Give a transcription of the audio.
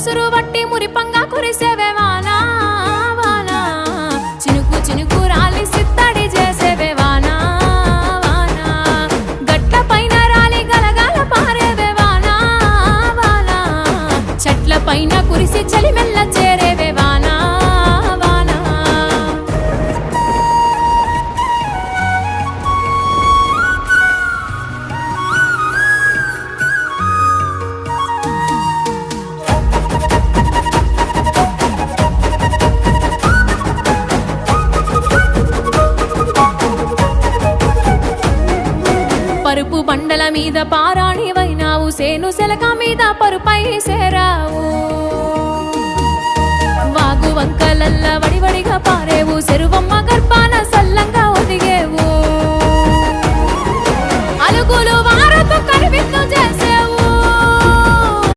ఉసురు బట్టి మురిపంగా కురిసేవే వానా వానా. చినుకు చినుకు రాలి సిత్తడి చేసేవే వానా వానా. గట్ల పైన రాలి గలగాల పారేవే వానా వానా. చెట్ల పైన కురిసి చలి మెల్ల చేరేవే వానా వానా. పరుపు బండల మీద పారాణివైనావు సేను సెలక మీద పరుపై సేరావు. వాగు వంకలల్ల వడివడిగా పారేవు చెరువమ్మ గర్భాన సల్లంగా ఒదిగేవు. అలుగులు వారతో కనిపిస్తూ చేసే